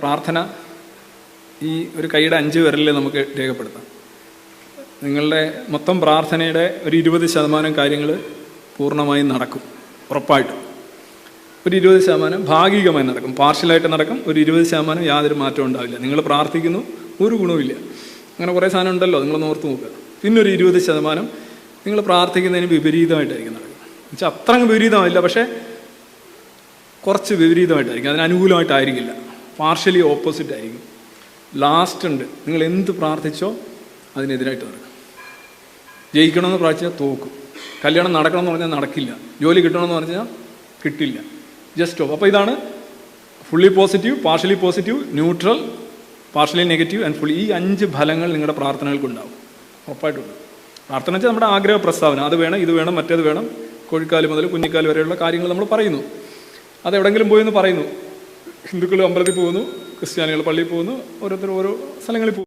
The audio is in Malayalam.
പ്രാർത്ഥന ഈ ഒരു കൈയുടെ അഞ്ച് വിരലിൽ നമുക്ക് രേഖപ്പെടുത്താം. നിങ്ങളുടെ മൊത്തം പ്രാർത്ഥനയുടെ ഒരു ഇരുപത് ശതമാനം കാര്യങ്ങൾ പൂർണമായും നടക്കും ഉറപ്പായിട്ടും. ഒരു ഇരുപത് ശതമാനം ഭാഗികമായി നടക്കും പാർഷ്യലായിട്ട് നടക്കും ഒരു ഇരുപത് ശതമാനം യാതൊരു മാറ്റവും ഉണ്ടാവില്ല. നിങ്ങൾ പ്രാർത്ഥിക്കുന്നു ഒരു ഗുണവുമില്ല അങ്ങനെ കുറേ സാധനം ഉണ്ടല്ലോ നിങ്ങൾ ഓർത്ത് നോക്കുക. പിന്നെ ഒരു ഇരുപത് ശതമാനം നിങ്ങൾ പ്രാർത്ഥിക്കുന്നതിന് വിപരീതമായിട്ടായിരിക്കും നടക്കുന്നത്. എന്നുവെച്ചാൽ അത്ര വിപരീതമായില്ല പക്ഷേ കുറച്ച് വിപരീതമായിട്ടായിരിക്കും അതിന് അനുകൂലമായിട്ടായിരിക്കില്ല. പാർഷ്യലി ഓപ്പോസിറ്റ് ആയിരിക്കും. ലാസ്റ്റ് ഉണ്ട്. നിങ്ങൾ എന്ത് പ്രാർത്ഥിച്ചോ അതിനെതിരായിട്ട് നടക്കും. ജയിക്കണമെന്ന് പ്രാർത്ഥിച്ചാൽ തോക്കും. കല്യാണം നടക്കണമെന്ന് പറഞ്ഞാൽ നടക്കില്ല. ജോലി കിട്ടണമെന്ന് പറഞ്ഞാൽ കിട്ടില്ല. ജസ്റ്റ് ഓഫ് അപ്പോൾ ഇതാണ് fully positive partially positive neutral partially negative and fully ഈ അഞ്ച് ഫലങ്ങൾ നിങ്ങളുടെ പ്രാർത്ഥനകൾക്കുണ്ടാവും. ഉറപ്പായിട്ടുണ്ട് പ്രാർത്ഥന വെച്ചാൽ നമ്മുടെ ആഗ്രഹ പ്രസ്താവന. അത് വേണം ഇത് വേണം മറ്റേത് വേണം. കോഴിക്കാൽ മുതൽ കുഞ്ഞിക്കാൽ വരെയുള്ള കാര്യങ്ങൾ നമ്മൾ പറയുന്നു. അതെവിടെങ്കിലും പോയി എന്ന് പറയുന്നു. ഹിന്ദുക്കൾ അമ്പലത്തിൽ പോകുന്നു ക്രിസ്ത്യാനികൾ പള്ളിയിൽ പോകുന്നു ഓരോരുത്തർ ഓരോ സ്ഥലങ്ങളിൽ പോകുന്നു.